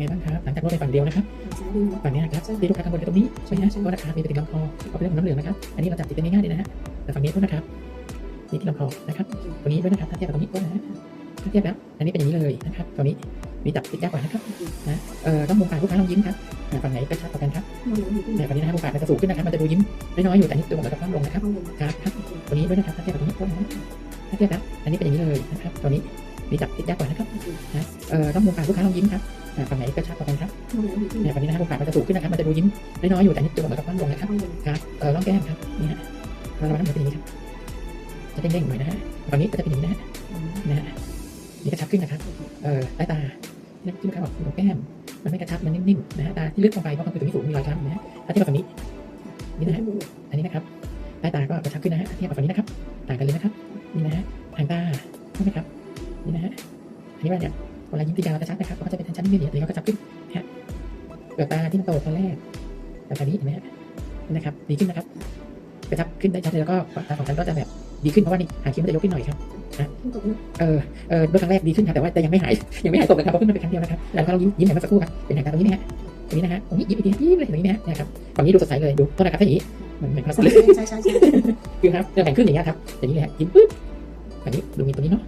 ไงบ้างครับหลังจากนวดไปฝั่งเดียวนะครับฝั่งนี้นะครับที่ลูกค้าข้งบนกับตรงนี้ใช่ไหมฮะก็ราคามีไปถึงลำคอก็เป็นเรื่องของน้ำเหลืองนะครับ อันนี้เราจับติดกันง่ายๆเลยนะฮะแต่ฝั่งนี้ด้วยนะครับนี่ที่ลำคอนะครับตรงนี้ด้วยนะครับถ้าเทียบกับตรงนี้ด้วยนะถ้าเทียบแล้วอันนี้เป็นอย่างนี้เลยนะครับตรงนี้มีจับติดยากกว่านะครับนะเอ่อต้องมุมปากลูกค้าลองยิ้มครับฝั่งไหนก็ชัดกว่ากันครับมองหลังอยู่ที่เนี่ยฝั่งนี้นะครับมุมปากมันจะสูงขึ้นนะครับมันจะดูยิ้มน้อยๆอยู่แต่นนี้ตัวเหมือนกับความลงนะครับครับครับตัวนี้ด้วยนะครับถ้าเทียบกับตรงนี้ด้วยนะถ้าเทียบแล้วอันนี้เป็นอย่างนี้เลยนะครับตัวนี้มีจับติดยากกว่านะครับนะเอ่อต้องมุมปากลูกค้าลองยิ้มครับ ฝั่งไหนก็ชัดกว่ากันครับมองหลังอยู่ที่เนี่ยฝั่งนี้นะครับมุมปากมันจะสูงขึ้นนะครับ มันจะดูยิ้มน้อยๆอยู่แต่อันนี้ตัวเหมือนกับความลงนะครับข้างบนครับเออร่องแก้มครับนี่ฮะเราระบายน้ำเหลืองเป็นอย่างนี้ครับจะเด้งๆหน่อยนะฮะฝั่งนี้ก็จะเป็นอย่างนี้นะฮะนะฮะนี่กระชับขึ้นนะครับเออใต้ตาที่ที่ลูกค้าบอกตรงแก้มมันไม่กระชับมันนิ่มๆนะฮะตาที่ลึกลงไปเพราะความคือตรงนี้สูงมีรอยช้ำนะฮะถ้าเทียบกับฝั่งนี้นี่นะฮะอันนี้นะครับใต้ตาก็กระชับขึ้นนะฮะเทียบกับฝั่งนี้นะครับ ต่างกันเลยนะครับนี่นะฮะทางตาใช่ไหมครับนี่นะฮะอันนี้ว่าเนี่ย เวลายิ้มตีกาเราจะชัดนะครับเพราะเขาจะเป็นชั้นๆนิดเดียวอันนี้ก็กระขึ้นนะฮะเปลือกตาที่มันโตตอนแรกแต่ตอนนี้เห็นไหมฮะนะครับ ดีขึ้นนะครับกระชับขึ้นได้ชัดเลยแล้วก็ตาของฉันก็จะแบบดีขึ้นเพราะว่านี่หางคิ้วมันจะยกขึ้นหน่อยครับนะเออเออเมื่อครั้งแรกดีขึ้นครับแต่ว่าแต่ยังไม่หายยังไม่หายตกนะครับเพราะเพิ่งมาเป็นครั้งเดียวนะครับแล้วก็ลองยิ้มยิ้มแบบเมื่อสักครู่ครับเป็นหางตาตรงนี้นะฮะตรงนี้นะฮะตรงนี้ยิ้มอีกทียิ้มเลยตรงนี้นะฮะนะครับฝั่งนี้ดูสดใสเลยดูโทษนะครับถ้าอย่างนี้เหมือนเหมือนครับใช่ใช่ใช่คือครับเริ่มแข็งขึ้นอย่างเงี้ยครับอย่างนี้เลยฮะยิ้มปุ๊บฝั่งนี้ดูมีตรงนี้เนาะ